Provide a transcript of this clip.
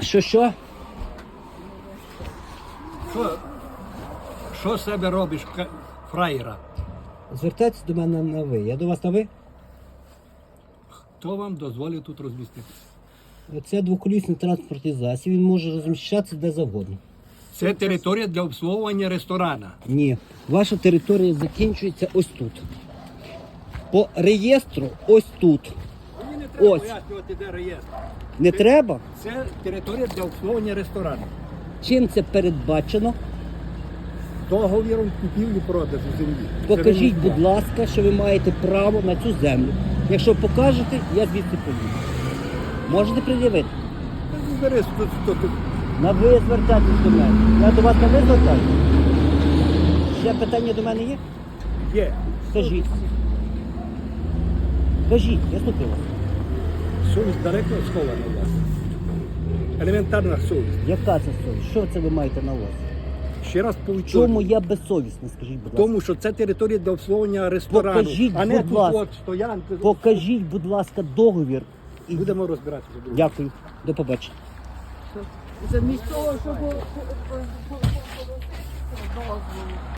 Що що? Що, що з себе робиш, ка- фраєра? Звертайтеся до мене на ви. Я до вас на ви. Хто вам дозволив тут розміститися? Це двоколісний транспортний засіб, він може розміщатися де завгодно. Це територія для обслуговування ресторана. Ні, ваша територія закінчується ось тут. По реєстру ось тут. Не Ось. де реєстр. Не треба? Це територія для обслуговування ресторану. Чим це передбачено? Договіром купівлі-продажу землі. Покажіть, будь ласка, що ви маєте право на цю землю. Якщо покажете, я звідси поїду. Можете пред'явити? Ну, Бери, тут. На ви звертайтесь до мене. Я до вас ви звертаюся. Ще питання до мене є? Є. Скажіть. Кажіть, я слухаю вас. Совість далеко схована у вас. Елементарна совість. Яка це совість? Що це ви маєте на увазі? Ще раз В повідомлю. чому я безсовісний, скажіть, будь ласка. Тому що це територія для обслуговування ресторану, Покажіть, а не будь тут ласка. от стоянки. Покажіть, будь ласка, договір. І... Будемо розбиратися. друзі. Дякую. До побачення. Замість того, щоб